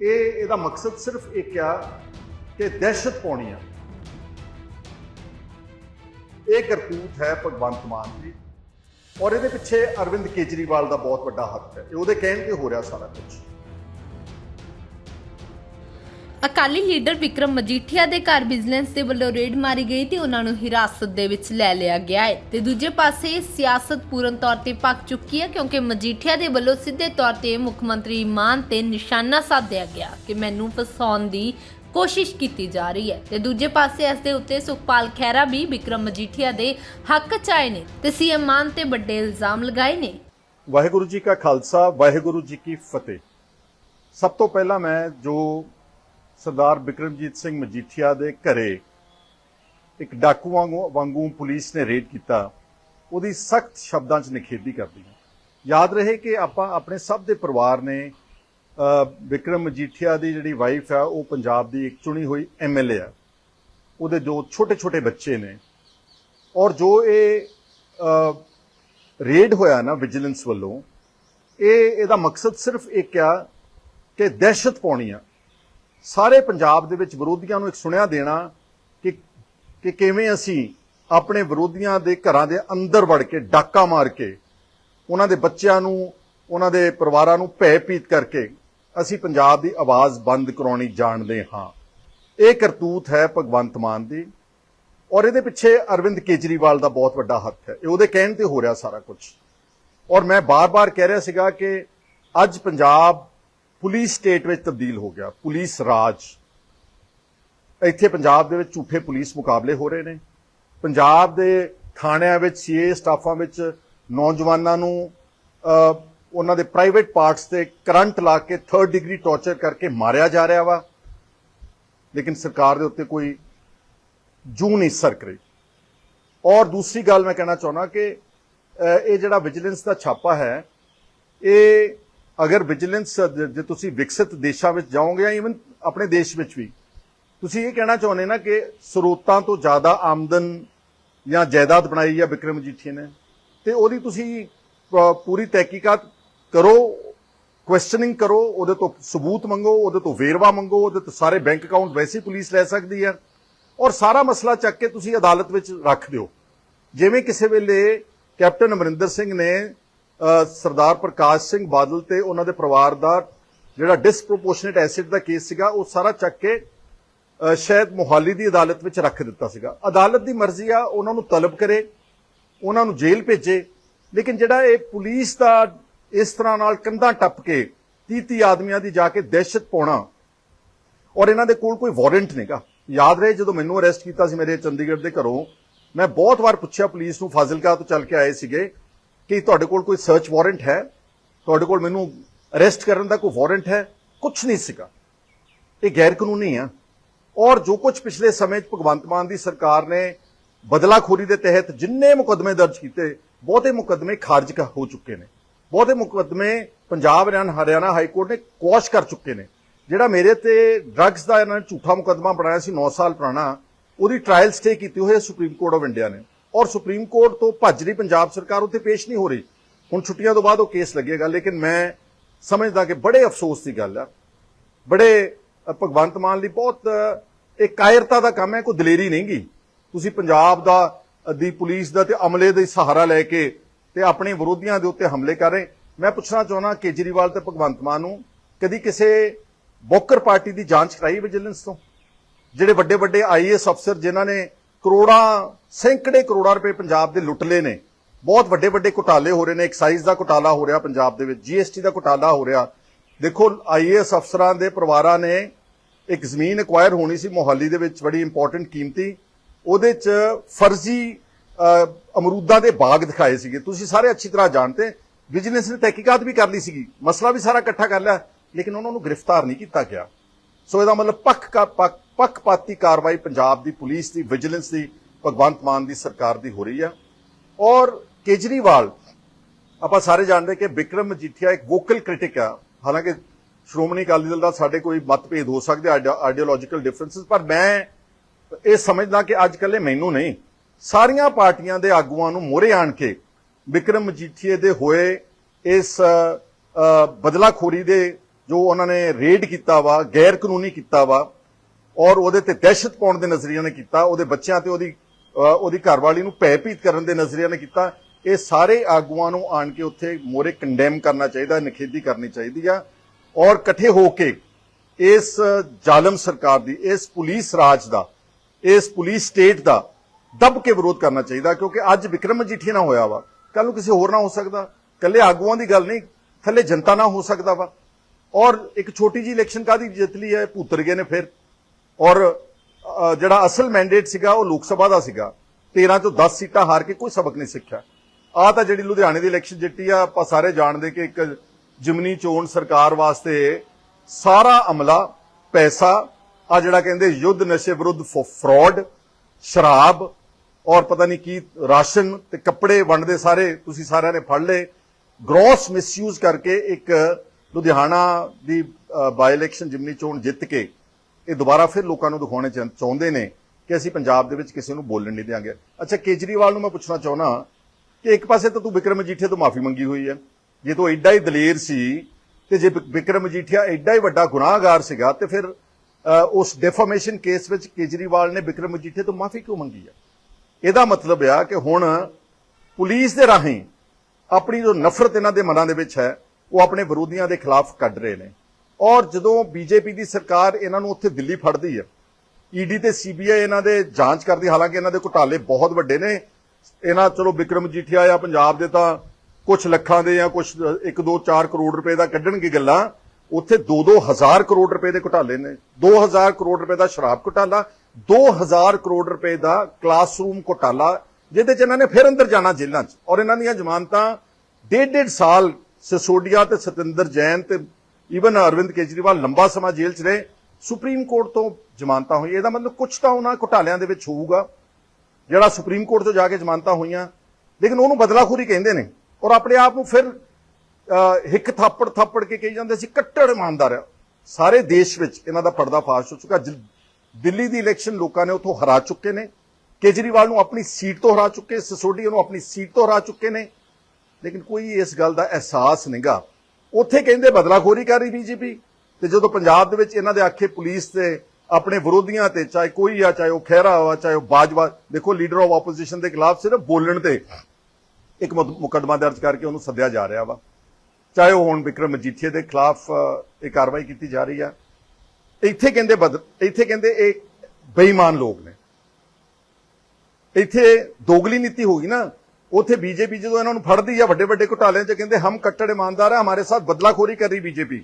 ਇਹ, ਇਹਦਾ ਮਕਸਦ ਸਿਰਫ ਇੱਕ ਆ ਕਿ ਦਹਿਸ਼ਤ ਪਾਉਣੀ ਆ। ਇਹ ਕਰਤੂਤ ਹੈ ਭਗਵੰਤ ਮਾਨ ਦੀ ਔਰ ਇਹਦੇ ਪਿੱਛੇ ਅਰਵਿੰਦ ਕੇਜਰੀਵਾਲ ਦਾ ਬਹੁਤ ਵੱਡਾ ਹੱਥ ਹੈ। ਇਹ ਉਹਦੇ ਕਹਿਣ ਤੇ ਹੋ ਰਿਹਾ ਸਾਰਾ ਕੁਝ ਅਕਾਲੀ ਲੀਡਰ ਵਿਕਰਮ ਮਜੀਠੀਆ ਦੇ ਘਰ ਵਿਜੀਲੈਂਸ ਦੇ ਵੱਲੋਂ ਰੇਡ ਮਾਰੀ ਗਈ ਤੇ ਉਹਨਾਂ ਨੂੰ ਹਿਰਾਸਤ ਦੇ ਵਿੱਚ ਲੈ ਲਿਆ ਗਿਆ ਹੈ। ਤੇ ਦੂਜੇ ਪਾਸੇ ਸਿਆਸਤ ਪੂਰਨ ਤੌਰ ਤੇ ਪੱਕ ਚੁੱਕੀ ਹੈ ਕਿਉਂਕਿ ਮਜੀਠੀਆ ਦੇ ਵੱਲੋਂ ਸਿੱਧੇ ਤੌਰ ਤੇ ਮੁੱਖ ਮੰਤਰੀ ਮਾਨ ਤੇ ਨਿਸ਼ਾਨਾ ਸਾਧਿਆ ਗਿਆ ਕਿ ਮੈਨੂੰ ਫਸਾਉਣ ਦੀ ਕੋਸ਼ਿਸ਼ ਕੀਤੀ ਜਾ ਰਹੀ ਹੈ। ਤੇ ਦੂਜੇ ਪਾਸੇ ਇਸ ਦੇ ਉੱਤੇ ਸੁਖਪਾਲ ਖਹਿਰਾ ਵੀ ਵਿਕਰਮ ਮਜੀਠੀਆ ਦੇ ਹੱਕ ਚ ਆਏ ਨੇ ਤੇ ਸੀਐਮ ਮਾਨ ਤੇ ਵੱਡੇ ਇਲਜ਼ਾਮ ਲਗਾਏ ਨੇ। ਵਾਹਿਗੁਰੂ ਜੀ ਕਾ ਖਾਲਸਾ, ਵਾਹਿਗੁਰੂ ਜੀ ਕੀ ਫਤਿਹ। ਸਭ ਤੋਂ ਪਹਿਲਾਂ ਮੈਂ ਜੋ ਸਰਦਾਰ ਬਿਕਰਮਜੀਤ ਸਿੰਘ ਮਜੀਠੀਆ ਦੇ ਘਰੇ ਇੱਕ ਡਾਕੂ ਵਾਂਗੂ ਵਾਂਗੂ ਪੁਲਿਸ ਨੇ ਰੇਡ ਕੀਤਾ। ਉਹਦੀ ਸਖਤ ਸ਼ਬਦਾਂ 'ਚ ਨਿਖੇਧੀ ਕਰਦੀ ਹਾਂ। ਯਾਦ ਰਹੇ ਕਿ ਆਪਾਂ ਆਪਣੇ ਸਭ ਦੇ ਪਰਿਵਾਰ ਨੇ ਅ, ਬਿਕਰਮ ਮਜੀਠੀਆ ਦੀ ਜਿਹੜੀ ਵਾਈਫ ਆ ਉਹ ਪੰਜਾਬ ਦੀ ਇੱਕ ਚੁਣੀ ਹੋਈ ਐਮਐਲਏ ਆ। ਉਹਦੇ ਜੋ ਛੋਟੇ-ਛੋਟੇ ਬੱਚੇ ਨੇ। ਔਰ ਜੋ ਇਹ ਰੇਡ ਹੋਇਆ ਨਾ ਵਿਜੀਲੈਂਸ ਵੱਲੋਂ ਇਹ ਇਹਦਾ ਮਕਸਦ ਸਿਰਫ ਇੱਕ ਆ ਕਿ ਦਹਿਸ਼ਤ ਪਾਉਣੀ ਆ। ਸਾਰੇ ਪੰਜਾਬ ਦੇ ਵਿੱਚ ਵਿਰੋਧੀਆਂ ਨੂੰ ਇੱਕ ਸੁਣਿਆ ਦੇਣਾ ਕਿ ਕਿ ਕਿਵੇਂ ਅਸੀਂ ਆਪਣੇ ਵਿਰੋਧੀਆਂ ਦੇ ਘਰਾਂ ਦੇ ਅੰਦਰ ਵੜ ਕੇ ਡਾਕਾ ਮਾਰ ਕੇ ਉਹਨਾਂ ਦੇ ਬੱਚਿਆਂ ਨੂੰ, ਉਹਨਾਂ ਦੇ ਪਰਿਵਾਰਾਂ ਨੂੰ ਭੈ ਭੀਤ ਕਰਕੇ ਅਸੀਂ ਪੰਜਾਬ ਦੀ ਆਵਾਜ਼ ਬੰਦ ਕਰਾਉਣੀ ਜਾਣਦੇ ਹਾਂ। ਇਹ ਕਰਤੂਤ ਹੈ ਭਗਵੰਤ ਮਾਨ ਦੀ ਔਰ ਇਹਦੇ ਪਿੱਛੇ ਅਰਵਿੰਦ ਕੇਜਰੀਵਾਲ ਦਾ ਬਹੁਤ ਵੱਡਾ ਹੱਥ ਹੈ। ਇਹ ਉਹਦੇ ਕਹਿਣ ਤੇ ਹੋ ਰਿਹਾ ਸਾਰਾ ਕੁਝ। ਔਰ ਮੈਂ ਬਾਰ-ਬਾਰ ਕਹਿ ਰਿਹਾ ਸੀਗਾ ਕਿ ਅੱਜ ਪੰਜਾਬ ਪੁਲਿਸ ਸਟੇਟ ਵਿੱਚ ਤਬਦੀਲ ਹੋ ਗਿਆ, ਪੁਲਿਸ ਰਾਜ। ਇੱਥੇ ਪੰਜਾਬ ਦੇ ਵਿੱਚ ਝੂਠੇ ਪੁਲਿਸ ਮੁਕਾਬਲੇ ਹੋ ਰਹੇ ਨੇ। ਪੰਜਾਬ ਦੇ ਥਾਣਿਆਂ ਵਿੱਚ, ਸੀਏ ਸਟਾਫਾਂ ਵਿੱਚ ਨੌਜਵਾਨਾਂ ਨੂੰ ਉਹਨਾਂ ਦੇ ਪ੍ਰਾਈਵੇਟ ਪਾਰਟਸ ਤੇ ਕਰੰਟ ਲਾ ਕੇ 3rd ਡਿਗਰੀ ਟੌਰਚਰ ਕਰਕੇ ਮਾਰਿਆ ਜਾ ਰਿਹਾ ਵਾ। ਲੇਕਿਨ ਸਰਕਾਰ ਦੇ ਉੱਤੇ ਕੋਈ ਜੂ ਨਹੀਂ ਸਰਕ ਰਹੀ ਔਰ ਦੂਸਰੀ ਗੱਲ ਮੈਂ ਕਹਿਣਾ ਚਾਹੁੰਦਾ ਕਿ ਇਹ ਜਿਹੜਾ ਵਿਜੀਲੈਂਸ ਦਾ ਛਾਪਾ ਹੈ, ਇਹ ਅਗਰ ਵਿਜੀਲੈਂਸ, ਜੇ ਤੁਸੀਂ ਵਿਕਸਿਤ ਦੇਸ਼ਾਂ ਵਿੱਚ ਜਾਓਗੇ ਜਾਂ ਇਵਨ ਆਪਣੇ ਦੇਸ਼ ਵਿੱਚ ਵੀ, ਤੁਸੀਂ ਇਹ ਕਹਿਣਾ ਚਾਹੁੰਦੇ ਨਾ ਕਿ ਸਰੋਤਾਂ ਤੋਂ ਜ਼ਿਆਦਾ ਆਮਦਨ ਜਾਂ ਜਾਇਦਾਦ ਬਣਾਈ ਹੈ ਵਿਕਰਮ ਮਜੀਠੀਆ ਨੇ, ਤੇ ਉਹਦੀ ਤੁਸੀਂ ਪੂਰੀ ਤਹਿਕੀਕਾਤ ਕਰੋ ਕੁਐਸਚਨਿੰਗ ਕਰੋ, ਉਹਦੇ ਤੋਂ ਸਬੂਤ ਮੰਗੋ, ਉਹਦੇ ਤੋਂ ਵੇਰਵਾ ਮੰਗੋ, ਉਹਦੇ ਤੋਂ ਸਾਰੇ ਬੈਂਕ ਅਕਾਊਂਟ ਵੈਸੇ ਪੁਲਿਸ ਲੈ ਸਕਦੀ ਹੈ ਔਰ ਸਾਰਾ ਮਸਲਾ ਚੱਕ ਕੇ ਤੁਸੀਂ ਅਦਾਲਤ ਵਿੱਚ ਰੱਖ ਦਿਓ। ਜਿਵੇਂ ਕਿਸੇ ਵੇਲੇ ਕੈਪਟਨ ਅਮਰਿੰਦਰ ਸਿੰਘ ਨੇ ਸਰਦਾਰ ਪ੍ਰਕਾਸ਼ ਸਿੰਘ ਬਾਦਲ ਤੇ ਉਹਨਾਂ ਦੇ ਪਰਿਵਾਰ ਦਾ ਜਿਹੜਾ ਡਿਸਪ੍ਰੋਪੋਰਸ਼ਨੇਟ ਐਸਿਡ ਦਾ ਕੇਸ ਸੀਗਾ, ਉਹ ਸਾਰਾ ਚੱਕ ਕੇ ਸ਼ਾਇਦ ਮੁਹਾਲੀ ਦੀ ਅਦਾਲਤ ਵਿੱਚ ਰੱਖ ਦਿੱਤਾ ਸੀਗਾ। ਅਦਾਲਤ ਦੀ ਮਰਜ਼ੀ ਆ, ਉਹਨਾਂ ਨੂੰ ਤਲਬ ਕਰੇ, ਉਹਨਾਂ ਨੂੰ ਜੇਲ੍ਹ ਭੇਜੇ, ਲੇਕਿਨ ਜਿਹੜਾ ਇਹ ਪੁਲਿਸ ਦਾ ਇਸ ਤਰ੍ਹਾਂ ਨਾਲ ਕੰਧਾਂ ਟੱਪ ਕੇ 30 30 ਆਦਮੀਆਂ ਦੀ ਜਾ ਕੇ ਦਹਿਸ਼ਤ ਪਾਉਣਾ, ਔਰ ਇਹਨਾਂ ਦੇ ਕੋਲ ਕੋਈ ਵਾਰੰਟ ਨਹੀਂਗਾ। ਯਾਦ ਰਹੇ ਜਦੋਂ ਮੈਨੂੰ ਅਰੈਸਟ ਕੀਤਾ ਸੀ ਮੇਰੇ ਚੰਡੀਗੜ੍ਹ ਦੇ ਘਰੋਂ, ਮੈਂ ਬਹੁਤ ਵਾਰ ਪੁੱਛਿਆ ਪੁਲਿਸ ਨੂੰ, ਫਾਜ਼ਿਲਕਾ ਤੋਂ ਚੱਲ ਕੇ ਆਏ ਸੀਗੇ ਕਿ ਤੁਹਾਡੇ ਕੋਲ ਕੋਈ ਸਰਚ ਵਾਰੰਟ ਹੈ? ਤੁਹਾਡੇ ਕੋਲ ਮੈਨੂੰ ਅਰੈਸਟ ਕਰਨ ਦਾ ਕੋਈ ਵਾਰੰਟ ਹੈ? ਕੁਝ ਨਹੀਂ ਸੀਗਾ। ਇਹ ਗੈਰ ਕਾਨੂੰਨੀ ਆ। ਔਰ ਜੋ ਕੁਝ ਪਿਛਲੇ ਸਮੇਂ 'ਚ ਭਗਵੰਤ ਮਾਨ ਦੀ ਸਰਕਾਰ ਨੇ ਬਦਲਾਖੋਰੀ ਦੇ ਤਹਿਤ ਜਿੰਨੇ ਮੁਕੱਦਮੇ ਦਰਜ ਕੀਤੇ, ਬਹੁਤੇ ਮੁਕੱਦਮੇ ਖਾਰਜ ਕ- ਹੋ ਚੁੱਕੇ ਨੇ। ਬਹੁਤੇ ਮੁਕੱਦਮੇ ਪੰਜਾਬ ਹਰਿਆਣਾ ਹਾਈ ਕੋਰਟ ਨੇ ਕੋਸ਼ ਕਰ ਚੁੱਕੇ ਨੇ। ਜਿਹੜਾ ਮੇਰੇ ਤੇ ਡਰੱਗਸ ਦਾ ਇਹਨਾਂ ਨੇ ਝੂਠਾ ਮੁਕੱਦਮਾ ਬਣਾਇਆ ਸੀ 9 ਸਾਲ ਪੁਰਾਣਾ, ਉਹਦੀ ਟ੍ਰਾਇਲ ਸਟੇ ਕੀਤੀ ਹੋਈ ਹੈ ਸੁਪਰੀਮ ਕੋਰਟ ਆਫ ਇੰਡੀਆ ਨੇ। ਔਰ ਸੁਪਰੀਮ ਕੋਰਟ ਤੋਂ ਭੱਜ ਰਹੀ ਪੰਜਾਬ ਸਰਕਾਰ ਉੱਥੇ ਪੇਸ਼ ਨਹੀਂ ਹੋ ਰਹੀ। ਹੁਣ ਛੁੱਟੀਆਂ ਤੋਂ ਬਾਅਦ ਉਹ ਕੇਸ ਲੱਗੇਗਾ, ਲੇਕਿਨ ਮੈਂ ਸਮਝਦਾ ਕਿ ਬੜੇ ਅਫਸੋਸ ਦੀ ਗੱਲ ਆ। ਬੜੇ ਭਗਵੰਤ ਮਾਨ ਲਈ ਬਹੁਤ ਇਹ ਕਾਇਰਤਾ ਦਾ ਕੰਮ ਹੈ, ਕੋਈ ਦਲੇਰੀ ਨਹੀਂਗੀ ਤੁਸੀਂ ਪੰਜਾਬ ਦਾ ਦੀ ਪੁਲਿਸ ਦਾ ਤੇ ਅਮਲੇ ਦਾ ਸਹਾਰਾ ਲੈ ਕੇ ਤੇ ਆਪਣੇ ਵਿਰੋਧੀਆਂ ਦੇ ਉੱਤੇ ਹਮਲੇ ਕਰ ਰਹੇ। ਮੈਂ ਪੁੱਛਣਾ ਚਾਹੁੰਦਾ ਕੇਜਰੀਵਾਲ ਤੇ ਭਗਵੰਤ ਮਾਨ ਨੂੰ, ਕਦੀ ਕਿਸੇ ਬੋਕਰ ਪਾਰਟੀ ਦੀ ਜਾਂਚ ਕਰਾਈ ਵਿਜੀਲੈਂਸ ਤੋਂ? ਜਿਹੜੇ ਵੱਡੇ ਵੱਡੇ ਆਈਏਐਸ ਅਫਸਰ ਜਿਨ੍ਹਾਂ ਨੇ ਕਰੋੜਾਂ ਸੈਂਕੜੇ ਕਰੋੜਾਂ ਰੁਪਏ ਪੰਜਾਬ ਦੇ ਲੁੱਟ ਲਏ ਨੇ। ਬਹੁਤ ਵੱਡੇ ਵੱਡੇ ਘੁਟਾਲੇ ਹੋ ਰਹੇ ਨੇ। ਐਕਸਾਈਜ਼ ਦਾ ਘੁਟਾਲਾ ਹੋ ਰਿਹਾ ਪੰਜਾਬ ਦੇ ਵਿੱਚ। ਜੀਐਸਟੀ ਦਾ ਘੁਟਾਲਾ ਹੋ ਰਿਹਾ। ਦੇਖੋ ਆਈਏਐਸ ਅਫਸਰਾਂ ਦੇ ਪਰਿਵਾਰਾਂ ਨੇ ਇੱਕ ਜ਼ਮੀਨ ਐਕਵਾਇਰ ਹੋਣੀ ਸੀ ਮੋਹਾਲੀ ਦੇ ਵਿੱਚ ਬੜੀ ਇੰਪੋਰਟੈਂਟ ਕੀਮਤੀ। ਉਹਦੇ 'ਚ ਫਰਜ਼ੀ ਅ, ਅਮਰੂਦਾਂ ਦੇ ਬਾਗ ਦਿਖਾਏ ਸੀਗੇ। ਤੁਸੀਂ ਸਾਰੇ ਅੱਛੀ ਤਰ੍ਹਾਂ ਜਾਣਦੇ। ਵਿਜੀਲੈਂਸ ਨੇ ਤਹਿਕੀਕਾਤ ਵੀ ਕਰ ਲਈ ਸੀਗੀ। ਮਸਲਾ ਵੀ ਸਾਰਾ ਇਕੱਠਾ ਕਰ ਲਿਆ। ਲੇਕਿਨ ਉਹਨਾਂ ਨੂੰ ਗ੍ਰਿਫਤਾਰ ਨਹੀਂ ਕੀਤਾ ਗਿਆ। ਸੋ ਇਹਦਾ ਮਤਲਬ ਪੱਖ ਕਾ- ਪੱਖ- ਪੱਖਪਾਤੀ ਕਾਰਵਾਈ ਪੰਜਾਬ ਦੀ ਪੁਲਿਸ ਦੀ ਵਿਜੀਲੈਂਸ ਦੀ, ਭਗਵੰਤ ਮਾਨ ਦੀ ਸਰਕਾਰ ਦੀ ਹੋ ਰਹੀ ਆ। ਔਰ ਕੇਜਰੀਵਾਲ, ਆਪਾਂ ਸਾਰੇ ਜਾਣਦੇ ਕਿ ਵਿਕਰਮ ਮਜੀਠੀਆ ਇੱਕ ਵੋਕਲ ਕ੍ਰਿਟਿਕ ਆ। ਹਾਲਾਂਕਿ ਸ਼੍ਰੋਮਣੀ ਅਕਾਲੀ ਦਲ ਦਾ ਸਾਡੇ ਕੋਈ ਮਤਭੇਦ ਹੋ ਸਕਦੇ ਆਈਡੀਓਲੋਜੀਕਲ ਡਿਫਰੈਂਸਸ ਪਰ ਮੈਂ ਇਹ ਸਮਝਦਾ ਕਿ ਅੱਜ ਕੱਲੇ ਮੈਨੂੰ ਨਹੀਂ। ਸਾਰੀਆਂ ਪਾਰਟੀਆਂ ਦੇ ਆਗੂਆਂ ਨੂੰ ਮੋਹਰੇ ਆਣ ਕੇ ਵਿਕਰਮ ਮਜੀਠੀਏ ਦੇ ਹੋਏ ਇਸ ਬਦਲਾਖੋਰੀ ਦੇ ਜੋ ਉਹਨਾਂ ਨੇ ਰੇਡ ਕੀਤਾ ਵਾ ਗੈਰ ਕਾਨੂੰਨੀ ਕੀਤਾ ਵਾ ਔਰ ਉਹਦੇ ਤੇ ਦਹਿਸ਼ਤ ਪਾਉਣ ਦੇ ਨਜ਼ਰੀਏ ਨੇ ਕੀਤਾ, ਉਹਦੇ ਬੱਚਿਆਂ ਤੇ ਉਹਦੀ ਉਹਦੀ ਘਰਵਾਲੀ ਨੂੰ ਭੈਭੀਤ ਕਰਨ ਦੇ ਨਜ਼ਰੀਏ ਨੇ ਕੀਤਾ। ਇਹ ਸਾਰੇ ਆਗੂਆਂ ਨੂੰ ਆਣ ਕੇ ਉੱਥੇ ਮੋਰੇ ਕੰਡੈਮ ਕਰਨਾ ਚਾਹੀਦਾ, ਨਿਖੇਧੀ ਕਰਨੀ ਚਾਹੀਦੀ ਆ। ਔਰ ਇਕੱਠੇ ਹੋ ਕੇ ਇਸ ਜ਼ਾਲਮ ਸਰਕਾਰ ਦੀ, ਇਸ ਪੁਲਿਸ ਰਾਜ ਦਾ, ਇਸ ਪੁਲਿਸ ਸਟੇਟ ਦਾ ਦੱਬ ਕੇ ਵਿਰੋਧ ਕਰਨਾ ਚਾਹੀਦਾ, ਕਿਉਂਕਿ ਅੱਜ ਵਿਕਰਮ ਮਜੀਠੀਆ ਨਾਲ ਹੋਇਆ ਵਾ। ਕੱਲ ਨੂੰ ਕਿਸੇ ਹੋਰ ਨਾਲ ਹੋ ਸਕਦਾ। ਕੱਲੇ ਆਗੂਆਂ ਦੀ ਗੱਲ ਨਹੀਂ, ਥੱਲੇ ਜਨਤਾ ਨਾਲ ਹੋ ਸਕਦਾ ਵਾ। ਔਰ ਇੱਕ ਛੋਟੀ ਜੀ ਇਲੈਕਸ਼ਨ ਕਾਦੀ ਜਿੱਤ ਲਈ ਹੈ? ਭੁੱਤਰ ਗਏ ਨੇ ਫਿਰ। ਔਰ ਜਿਹੜਾ ਅਸਲ ਮੈਂਡੇਟ ਸੀਗਾ ਉਹ ਲੋਕ ਸਭਾ ਦਾ ਸੀਗਾ। 13 ਚੋਂ 10 ਸੀਟਾਂ ਹਾਰ ਕੇ ਕੋਈ ਸਬਕ ਨਹੀਂ ਸਿੱਖਿਆ। ਆ ਤਾਂ ਜਿਹੜੀ ਲੁਧਿਆਣੇ ਦੀ ਇਲੈਕਸ਼ਨ ਜਿੱਤੀ ਆ, ਆਪਾਂ ਸਾਰੇ ਜਾਣਦੇ ਕਿ ਇੱਕ ਜਿਮਨੀ ਚੋਣ ਸਰਕਾਰ ਵਾਸਤੇ ਸਾਰਾ ਅਮਲਾ, ਪੈਸਾ, ਆ ਜਿਹੜਾ ਕਹਿੰਦੇ ਯੁੱਧ ਨਸ਼ੇ ਵਿਰੁੱਧ ਫਰਾਡ ਸ਼ਰਾਬ ਔਰ ਪਤਾ ਨਹੀਂ ਕੀ ਰਾਸ਼ਨ ਤੇ ਕੱਪੜੇ ਵੰਡਦੇ ਸਾਰੇ, ਤੁਸੀਂ ਸਾਰਿਆਂ ਨੇ ਫੜ ਲਏ। ਗ੍ਰੋਸ ਮਿਸਯੂਜ਼ ਕਰਕੇ ਇੱਕ ਲੁਧਿਆਣਾ ਦੀ ਬਾਈ ਇਲੈਕਸ਼ਨ ਜਿਮਨੀ ਚੋਣ ਜਿੱਤ ਕੇ ਇਹ ਦੁਬਾਰਾ ਫਿਰ ਲੋਕਾਂ ਨੂੰ ਦਿਖਾਉਣੇ ਚਾਹੁੰਦੇ ਨੇ ਕਿ ਅਸੀਂ ਪੰਜਾਬ ਦੇ ਵਿੱਚ ਕਿਸੇ ਨੂੰ ਬੋਲਣ ਨਹੀਂ ਦਿਆਂਗੇ। ਅੱਛਾ, ਕੇਜਰੀਵਾਲ ਨੂੰ ਮੈਂ ਪੁੱਛਣਾ ਚਾਹੁੰਦਾ ਕਿ ਇੱਕ ਪਾਸੇ ਤਾਂ ਤੂੰ ਵਿਕਰਮ ਮਜੀਠੀਆ ਤੋਂ ਮਾਫੀ ਮੰਗੀ ਹੋਈ ਹੈ। ਜੇ ਤੂੰ ਐਡਾ ਹੀ ਦਲੇਰ ਸੀ ਤੇ ਜੇ ਵਿਕ- ਵਿਕਰਮ ਮਜੀਠੀਆ ਐਡਾ ਹੀ ਵੱਡਾ ਗੁਨਾਹਗਾਰ ਸੀਗਾ ਤੇ ਫਿਰ ਉਸ ਡੈਫਾਮੇਸ਼ਨ ਕੇਸ ਵਿੱਚ ਕੇਜਰੀਵਾਲ ਨੇ ਵਿਕਰਮ ਮਜੀਠੀਆ ਤੋਂ ਮਾਫੀ ਕਿਉਂ ਮੰਗੀ ਹੈ? ਇਹਦਾ ਮਤਲਬ ਆ ਕਿ ਹੁਣ ਪੁਲਿਸ ਦੇ ਰਾਹੀਂ ਆਪਣੀ ਜੋ ਨਫ਼ਰਤ ਇਹਨਾਂ ਦੇ ਮਨਾਂ ਦੇ ਵਿੱਚ ਹੈ, ਉਹ ਆਪਣੇ ਵਿਰੋਧੀਆਂ ਦੇ ਖਿਲਾਫ ਕੱਢ ਰਹੇ ਨੇ। ਔਰ ਜਦੋਂ ਬੀਜੇਪੀ ਦੀ ਸਰਕਾਰ ਇਹਨਾਂ ਨੂੰ ਉੱਥੇ ਦਿੱਲੀ ਫੜਦੀ ਹੈ ਈਡੀ ਤੇ ਸੀਬੀਆਈ ਇਹਨਾਂ ਦੇ ਜਾਂਚ ਕਰਦੀ, ਹਾਲਾਂਕਿ ਇਹਨਾਂ ਦੇ ਘੁਟਾਲੇ ਬਹੁਤ ਵੱਡੇ ਨੇ, ਇਹਨਾਂ ਚਲੋ ਵਿਕਰਮ ਜੀਠੀਆ ਜਾਂ ਪੰਜਾਬ ਦੇ ਤਾਂ ਕੁਝ ਲੱਖਾਂ ਦੇ ਜਾਂ ਕੁਝ 1 2 4 ਕਰੋੜ ਰੁਪਏ ਦਾ ਕੱਢਣਗੇ ਗੱਲਾਂ, ਉੱਥੇ 2-2 ਹਜ਼ਾਰ ਕਰੋੜ ਰੁਪਏ ਦੇ ਘੁਟਾਲੇ ਨੇ 2000 ਕਰੋੜ ਰੁਪਏ ਦਾ ਸ਼ਰਾਬ ਘੁਟਾਲਾ 2000 ਕਰੋੜ ਰੁਪਏ ਦਾ ਕਲਾਸਰੂਮ ਘੁਟਾਲਾ, ਜਿਹਦੇ ਚ ਇਹਨਾਂ ਨੇ ਫਿਰ ਅੰਦਰ ਜਾਣਾ ਜੇਲ੍ਹਾਂ 'ਚ। ਔਰ ਇਹਨਾਂ ਦੀਆਂ ਜ਼ਮਾਨਤਾਂ ਡੇਢ ਡੇਢ ਸਾਲ ਸਿਸੋਡੀਆ ਤੇ ਸਤਿੰਦਰ ਜੈਨ ਤੇ ਈਵਨ ਅਰਵਿੰਦ ਕੇਜਰੀਵਾਲ ਲੰਬਾ ਸਮਾਂ ਜੇਲ੍ਹ 'ਚ ਰਹੇ ਸੁਪਰੀਮ ਕੋਰਟ ਤੋਂ ਜ਼ਮਾਨਤਾਂ ਹੋਈਆਂ। ਇਹਦਾ ਮਤਲਬ ਕੁਝ ਤਾਂ ਉਹਨਾਂ ਘੁਟਾਲਿਆਂ ਦੇ ਵਿੱਚ ਹੋਊਗਾ। ਜਿਹੜਾ ਸੁਪਰੀਮ ਕੋਰਟ ਤੋਂ ਜਾ ਕੇ ਜ਼ਮਾਨਤਾਂ ਹੋਈਆਂ, ਲੇਕਿਨ ਉਹਨੂੰ ਬਦਲਾਖੋਰੀ ਕਹਿੰਦੇ ਨੇ। ਔਰ ਆਪਣੇ ਆਪ ਨੂੰ ਫਿਰ ਹਿੱਕ ਥਾਪੜ ਥਾਪੜ ਕੇ ਕਹੀ ਜਾਂਦੇ ਸੀ, ਕੱਟੜ ਇਮਾਨਦਾਰ। ਆ ਸਾਰੇ ਦੇਸ਼ ਵਿੱਚ ਇਹਨਾਂ ਦਾ ਪਰਦਾ ਫਾਸ਼ ਹੋ ਚੁੱਕਾ। ਜਿ- ਦਿੱਲੀ ਦੀ ਇਲੈਕਸ਼ਨ ਲੋਕਾਂ ਨੇ ਉੱਥੋਂ ਹਰਾ ਚੁੱਕੇ ਨੇ। ਕੇਜਰੀਵਾਲ ਨੂੰ ਆਪਣੀ ਸੀਟ ਤੋਂ ਹਰਾ ਚੁੱਕੇ ਸਿਸੋਡੀਆ ਨੂੰ ਆਪਣੀ ਸੀਟ ਤੋਂ ਹਰਾ ਚੁੱਕੇ ਨੇ। ਲੇਕਿਨ ਕੋਈ ਇਸ ਗੱਲ ਦਾ ਅਹਿਸਾਸ ਨਹੀਂਗਾ। ਉੱਥੇ ਕਹਿੰਦੇ ਬਦਲਾਖੋਰੀ ਕਰ ਰਹੀ ਬੀਜੇਪੀ। ਤੇ ਜਦੋਂ ਪੰਜਾਬ ਦੇ ਵਿੱਚ ਇਹਨਾਂ ਦੇ ਆਖੇ ਪੁਲਿਸ ਤੇ ਆਪਣੇ ਵਿਰੋਧੀਆਂ ਤੇ ਚਾਹੇ ਕੋਈ ਆ, ਚਾਹੇ ਉਹ ਖਹਿਰਾ ਵਾ, ਚਾਹੇ ਉਹ ਬਾਜਵਾ, ਦੇਖੋ ਲੀਡਰ ਆਫ ਆਪੋਜੀਸ਼ਨ ਦੇ ਖਿਲਾਫ ਸਿਰਫ ਬੋਲਣ ਤੇ ਇੱਕ ਮੁਕ- ਮੁਕੱਦਮਾ ਦਰਜ ਕਰਕੇ ਉਹਨੂੰ ਸੱਦਿਆ ਜਾ ਰਿਹਾ ਵਾ। ਚਾਹੇ ਉਹ ਹੁਣ ਵਿਕਰਮ ਮਜੀਠੀਏ ਦੇ ਖਿਲਾਫ ਇਹ ਕਾਰਵਾਈ ਕੀਤੀ ਜਾ ਰਹੀ ਆ। ਇੱਥੇ ਕਹਿੰਦੇ ਬਦ, ਇੱਥੇ ਕਹਿੰਦੇ ਇਹ ਬੇਈਮਾਨ ਲੋਕ ਨੇ। ਇੱਥੇ ਦੋਗਲੀ ਨੀਤੀ ਹੋਗੀ ਨਾ ਉੱਥੇ ਬੀਜੇਪੀ ਜਦੋਂ ਇਹਨਾਂ ਨੂੰ ਫੜਦੀ ਆ ਵੱਡੇ ਵੱਡੇ ਘੁਟਾਲਿਆਂ 'ਚ ਕਹਿੰਦੇ, ਹਮ ਕੱਟੜ ਇਮਾਨਦਾਰ ਹੈ ਹਮਾਰੇ ਸਾਥ ਬਦਲਾਖੋਰੀ ਕਰ ਰਹੀ ਬੀਜੇਪੀ।